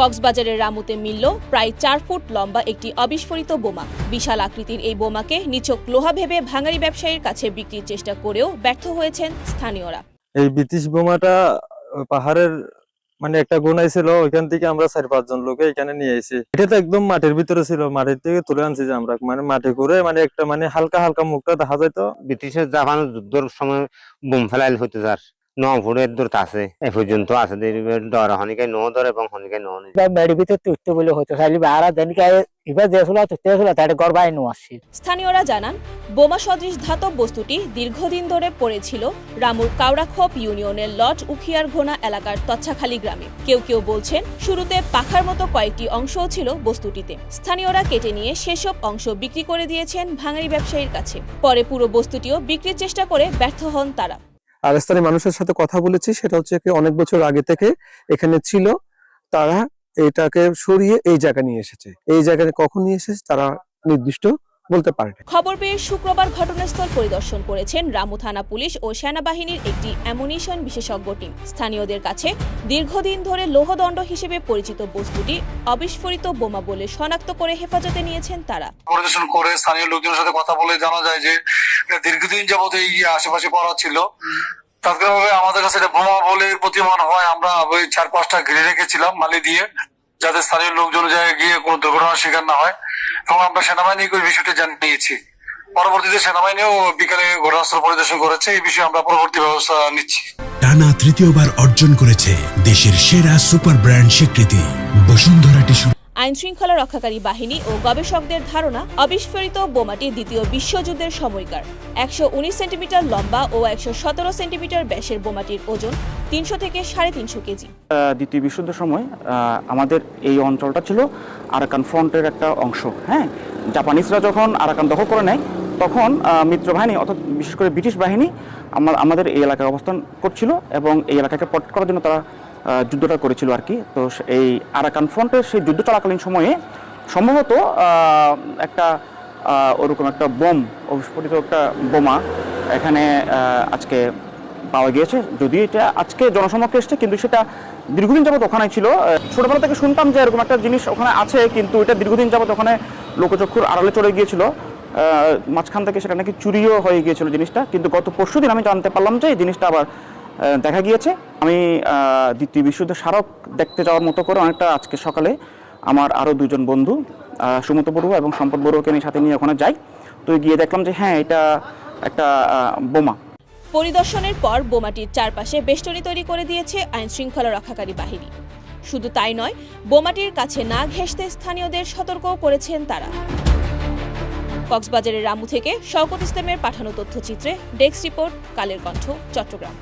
কক্সবাজারের রামুতে মিলল প্রায় চার ফুট লম্বা একটি অবিস্ফোরিত বোমা। বিশাল আকৃতির এই বোমাকে নিছক লোহা ভেবে ভাঙারি ব্যবসায়ীর কাছে বিক্রির চেষ্টা করেও ব্যর্থ হয়েছেন স্থানীয়রা। এই ব্রিটিশ বোমাটা পাহাড়ের মানে একটা গোনাই ছিল ওইখান থেকে আমরা চার পাঁচজন লোকে এখানে নিয়ে এসেছি এটা তো একদম মাটির ভিতরে ছিল মাটির থেকে তুলে আনছি যে আমরা। মানে মাটি করে মানে একটা মানে হালকা হালকা মুখটা দেখা যায় তো। ব্রিটিশের জাপান যুদ্ধর সময় বোম ফেলাইল হইতে যার। ন ফুটের দূরত আছে। এ পর্যন্ত আছে ডর হনিকায় ন ধরে এবং হনিকায় ন নেই ভিতর তুইতে বলে খালি বারা তুইতে নো স্থানীয়রা জানান বোমা সদৃশ ধাতব বস্তুটি দীর্ঘদিন ধরে পড়েছিল রামুর কাউরাখোপ ইউনিয়নের লট উখিয়ার ঘোনা এলাকার তচ্ছাখালী গ্রামে। কেউ কেউ বলছেন শুরুতে পাখার মতো কয়েকটি অংশও ছিল বস্তুটিতে। স্থানীয়রা কেটে নিয়ে সেসব অংশ বিক্রি করে দিয়েছেন ভাঙারি ব্যবসায়ীর কাছে। পরে পুরো বস্তুটিও বিক্রির চেষ্টা করে ব্যর্থ হন তারা। আর স্থানীয় মানুষের সাথে কথা বলেছি, সেটা হচ্ছে কি অনেক বছর আগে থেকে এখানে ছিল, তারা এটাকে সরিয়ে এই জায়গা নিয়ে এসেছে। এই জায়গায় কখন নিয়ে এসেছে? তারা নির্দিষ্ট বলতে পারে খবর পেয়ে শুক্রবার ঘটনাস্থল পরিদর্শন করেছেন রামু থানা পুলিশ ও সেনাবাহিনীর একটি অ্যামুনিশন বিশেষজ্ঞ টিম। স্থানীয়দের কাছে দীর্ঘদিন ধরে লৌহদণ্ড হিসেবে পরিচিত বস্তুটি অবিস্ফোরিত বোমা বলে শনাক্ত করে হেফাজতে নিয়েছেন তারা। পরিদর্শন করে স্থানীয় লোকজনের সাথে কথা বলে জানা যায় যে দীর্ঘদিন যাবত এই আশেপাশে পড়া ছিল। তাৎক্ষণিকভাবে আমাদের কাছে এটা বোমা বলে প্রতিমান হয় আমরা ওই চার পাঁচটা ঘিরে রেখেছিলাম মালি দিয়ে যাতে স্থানীয় লোকজন জায়গায় গিয়ে কোনো দুর্ঘটনার শিকার না হয়। এবং আমরা সেনাবাহিনীকে বিষয়টি জানিয়েছি। পরবর্তীতে সেনাবাহিনীও বিকালে ঘটনাস্থল পরিদর্শন করেছে এই বিষয়ে আমরা পরবর্তী ব্যবস্থা নিচ্ছি। টানা তৃতীয়বার অর্জন করেছে দেশের সেরা সুপার ব্র্যান্ড স্বীকৃতি। বসুন্ধরা টিস্যু আইন শৃঙ্খলা রক্ষাকারী বাহিনী ও গবেষকদের ধারণা অবিস্ফোরিত বোমাটি দ্বিতীয় বিশ্বযুদ্ধের সময়কার। একশো উনিশ সেন্টিমিটার লম্বা ও একশো সতেরো সেন্টিমিটার ব্যাসের বোমাটির ওজন তিনশো থেকে সাড়ে তিনশো কেজি। দ্বিতীয় বিশ্বযুদ্ধের সময় আমাদের এই অঞ্চলটা ছিল আরাকান ফ্রন্টের একটা অংশ হ্যাঁ? জাপানিজরা যখন আরাকান দখল করে নেয়, তখন মিত্র বাহিনী, অর্থাৎ বিশেষ করে ব্রিটিশ বাহিনী, আমার, আমাদের এই এলাকায় অবস্থান করছিল এবং এই এলাকাকে প্রটেক্ট করার জন্য তারা যুদ্ধটা করেছিল আর কি। তো এই আরাকান ফ্রন্টের সেই যুদ্ধ চলাকালীন সময়ে সম্ভবত একটা ওরকম একটা বোম অবিস্ফোরিত একটা বোমা এখানে আজকে পাওয়া গিয়েছে। যদি এটা আজকে জনসমক্ষে এসছে, কিন্তু সেটা দীর্ঘদিন যাবত ওখানে ছিল। ছোটবেলা থেকে শুনতাম যে এরকম একটা জিনিস ওখানে আছে, কিন্তু এটা দীর্ঘদিন যাবত ওখানে লোকচক্ষুর আড়ালে চলে গিয়েছিল। মাঝখান থেকে সেটা নাকি চুরিও হয়ে গিয়েছিল জিনিসটা। কিন্তু গত পরশু দিন আমি জানতে পারলাম যে এই জিনিসটা আবার দেখা গিয়েছে। আমি দ্বিতীয় বিশ্বযুদ্ধের স্মারক দেখতে যাওয়ার মতো করে অনেকটা আজকে সকালে আমার আরও দুজন বন্ধু সুমত বড়ুয়া এবং সম্পদ বড়ুয়াকে নিয়ে সাথে নিয়ে ওখানে যাই। তো গিয়ে দেখলাম যে হ্যাঁ এটা একটা বোমা। পরিদর্শনের পর বোমাটির চারপাশে বেষ্টনী তৈরি করে দিয়েছে আইন শৃঙ্খলা রক্ষাকারী বাহিনী। শুধু তাই নয়, বোমাটির কাছে না ঘেঁষতে স্থানীয়দের সতর্কও করেছেন তারা। কক্সবাজারের রামু থেকে শওকত ইসলামের পাঠানো তথ্যচিত্রে ডেস্ক রিপোর্ট, কালের কণ্ঠ, চট্টগ্রাম।